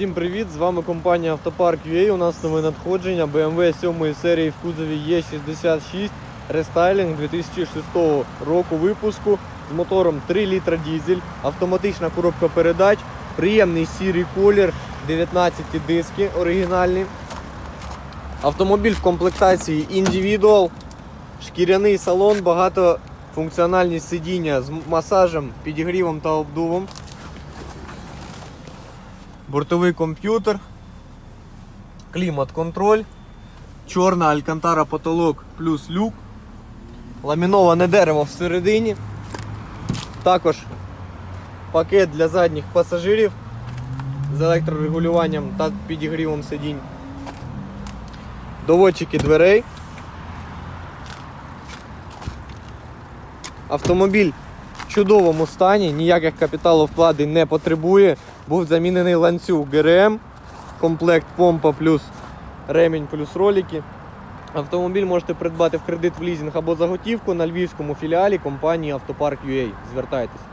Всім привіт! З вами компанія Автопарк UA. У нас нове надходження BMW 7 серії в кузові Е66 рестайлінг 2006 року випуску з мотором 3 літра дізель, автоматична коробка передач, приємний сірий колір, 19 диски оригінальні. Автомобіль в комплектації Individual, шкіряний салон, багатофункціональні сидіння з масажем, підігрівом та обдувом. Бортовий комп'ютер, клімат-контроль, чорна алькантара потолок плюс люк, ламіноване дерево всередині, також пакет для задніх пасажирів з електрорегулюванням та підігрівом сидінь, доводчики дверей. Автомобіль в чудовому стані, ніяких капіталовкладень не потребує. Був замінений ланцюг ГРМ, комплект помпа плюс ремінь плюс ролики. Автомобіль можете придбати в кредит в лізинг або за готівку на львівському філіалі компанії Автопарк.UA. Звертайтеся.